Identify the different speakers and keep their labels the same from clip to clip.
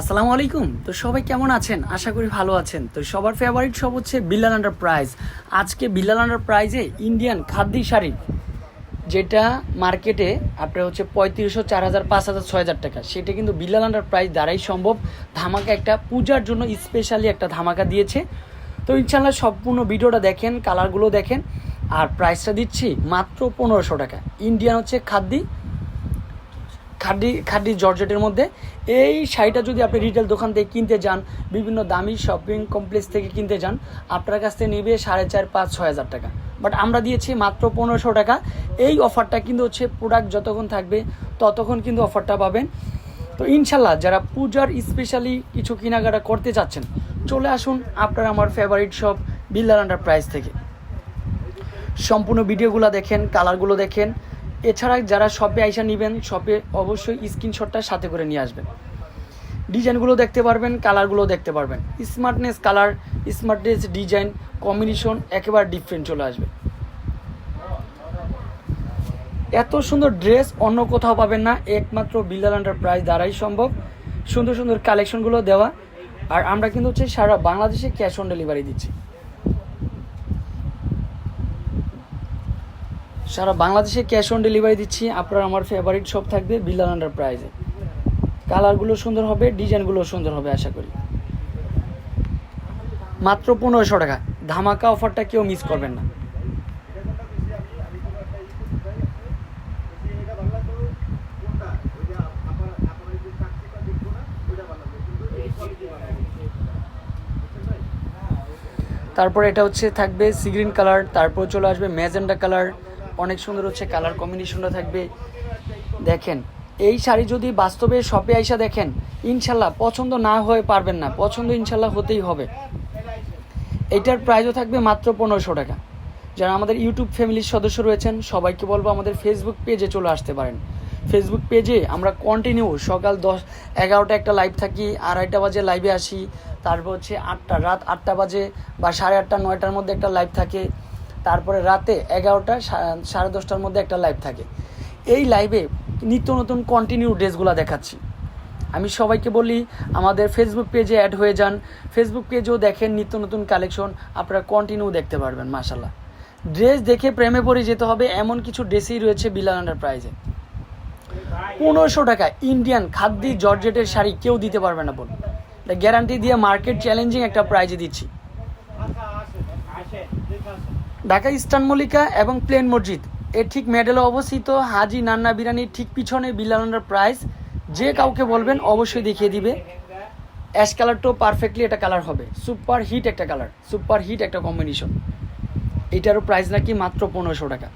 Speaker 1: আসসালামু আলাইকুম। তো সবাই কেমন আছেন? আশা করি ভালো আছেন। তো সবার ফেভারিট সব হচ্ছে বিল্লাল আন্ডার প্রাইজ আজকে বিল্লাল আন্ডার প্রাইজে ইন্ডিয়ান খাদ্যি শাড়ি, যেটা মার্কেটে আপনার হচ্ছে পঁয়ত্রিশশো চার হাজার পাঁচ হাজার ছয় হাজার টাকা। সেটা কিন্তু বিল্লাল আন্ডার প্রাইজ দ্বারাই সম্ভব। ধামাকা একটা পূজার জন্য স্পেশালি একটা ধামাকা দিয়েছে। তো ইনশাল্লাহ সম্পূর্ণ ভিডিওটা দেখেন কালারগুলো দেখেন। আর প্রাইসটা দিচ্ছি মাত্র পনেরোশো টাকা। ইন্ডিয়ান হচ্ছে খাদ্যি খাড্ডি খাড্ডি জর্জেটের মধ্যে। এই শাড়িটা যদি আপনি রিটেল দোকান থেকে কিনতে যান, বিভিন্ন দামি শপিং কমপ্লেক্স থেকে কিনতে যান, আপনার কাছ থেকে নেবে সাড়ে চার, পাঁচ, ছয় হাজার টাকা। বাট আমরা দিয়েছি মাত্র পনেরোশো টাকা। এই অফারটা কিন্তু হচ্ছে প্রোডাক্ট যতক্ষণ থাকবে, ততক্ষণ কিন্তু অফারটা পাবেন। তো ইনশাল্লাহ যারা পূজার স্পেশালি কিছু কেনাকাটা করতে চাচ্ছেন, চলে আসুন আপনার আমার ফেভারিট শপ বিল্লার আন্ডার প্রাইস থেকে। সম্পূর্ণ ভিডিওগুলো দেখেন কালারগুলো দেখেন। এছাড়া যারা শপে আইসা নেবেন শপে অবশ্যই স্ক্রিনশটটা সাথে করে নিয়ে আসবেন। ডিজাইনগুলো দেখতে পারবেন কালারগুলো দেখতে পারবেন। Smartness colour smartness design combination একেবারে ডিফারেন্ট চলে আসবে। এত সুন্দর ড্রেস অন্য কোথাও পাবেন না, একমাত্র বিল্লাল প্রাইস দ্বারাই সম্ভব। সুন্দর সুন্দর কালেকশনগুলো দেওয়া। আর আমরা কিন্তু হচ্ছে সারা বাংলাদেশে ক্যাশ অন ডেলিভারি দিচ্ছি। সারা বাংলাদেশে ক্যাশ অন ডেলিভারি দিচ্ছি। আপনার, আমার ফেভারিট শপ থাকবে বিল্লাল আন্ডার প্রাইজে কালারগুলো সুন্দর হবে ডিজাইনগুলো সুন্দর হবে, আশা করি। মাত্র পনেরোশো টাকা। ধামাকা অফারটা কেউ মিস করবেন না। তারপর এটা হচ্ছে থাকবে সিগ্রিন কালার তারপর চলে আসবে ম্যাজেন্ডা কালার অনেক সুন্দর হচ্ছে কালার কম্বিনেশনটা থাকবে। দেখেন, এই শাড়ি যদি বাস্তবে শপে আইসা দেখেন, ইনশাল্লাহ পছন্দ না হয়ে পারবেন না। পছন্দ ইনশাল্লাহ হতেই হবে। এটার প্রাইসও থাকবে মাত্র পনেরোশো টাকা। যারা আমাদের ইউটিউব ফ্যামিলির সদস্য রয়েছেন, সবাইকে বলব আমাদের ফেসবুক পেজে চলে আসতে পারেন। ফেসবুক পেজে আমরা কন্টিনিউ সকাল দশ, এগারোটা একটা লাইভ থাকি, আড়াইটা বাজে লাইভে আসি। তারপর হচ্ছে আটটা, রাত আটটা বাজে বা সাড়ে আটটা, নয়টার মধ্যে একটা লাইভ থাকে। তারপরে রাতে এগারোটা সাড়ে দশটার মধ্যে একটা লাইভ থাকে। এই লাইভে নিত্য নতুন কন্টিনিউ ড্রেসগুলো দেখাচ্ছি। আমি সবাইকে বলি, আমাদের ফেসবুক পেজে অ্যাড হয়ে যান। ফেসবুক পেজেও দেখেন নিত্য নতুন কালেকশন আপনারা কন্টিনিউ দেখতে পারবেন মাশাল্লাহ ড্রেস দেখে প্রেমে পড়ে যেতে হবে, এমন কিছু ড্রেসই রয়েছে বিলাল আন্ডার প্রাইজে পনেরোশো টাকা ইন্ডিয়ান খাদ্যি জর্জেটের শাড়ি কেউ দিতে পারবে না বলুন। গ্যারান্টি দিয়ে মার্কেট চ্যালেঞ্জিং একটা প্রাইজে দিচ্ছি। ঢাকা ইস্টার্ন মল্লিকা এবং প্লেন মসজিদ। এর ঠিক মেডেলে অবস্থিত হাজি নান্না বিরিয়ানির ঠিক পিছনে বিলালান্ডার প্রাইস। যে কাউকে বলবেন অবশ্যই দেখিয়ে দিবে। অ্যাশ কালারটাও পারফেক্টলি একটা কালার হবে। সুপার হিট একটা কালার। সুপার হিট একটা কম্বিনেশন। এটারও প্রাইস নাকি মাত্র পনেরোশো টাকা।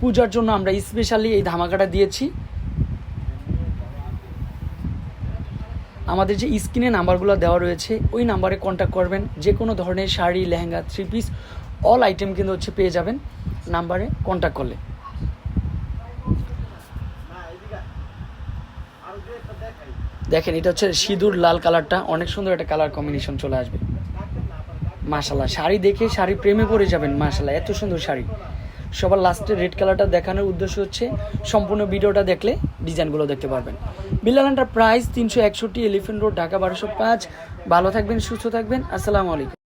Speaker 1: পূজার জন্য আমরা স্পেশালি এই ধামাকাটা দিয়েছি। আমাদের যে স্ক্রিনে নাম্বারগুলো দেওয়া রয়েছে, ওই নাম্বারে কন্ট্যাক্ট করবেন। যে কোনো ধরনের sari, lehenga three piece all item কিন্তু হচ্ছে পেয়ে যাবেন নাম্বারে কন্ট্যাক্ট করলে দেখেন, এটা হচ্ছে সিঁদুর লাল কালারটা, অনেক সুন্দর একটা কালার কম্বিনেশন চলে আসবে। মাশাল্লাহ শাড়ি দেখে শাড়ি প্রেমে পড়ে যাবেন মাশাল্লাহ এত সুন্দর শাড়ি। সবার লাস্টে রেড কালারটা দেখানোর উদ্দেশ্য হচ্ছে সম্পূর্ণ ভিডিওটা দেখলে ডিজাইনগুলো দেখতে পারবেন। বিল্লালান্টার প্রাইস তিনশো একষট্টি এলিফেন্ট রোড ঢাকা বারোশো পাঁচ। ভালো থাকবেন, সুস্থ থাকবেন, আসসালামু আলাইকুম।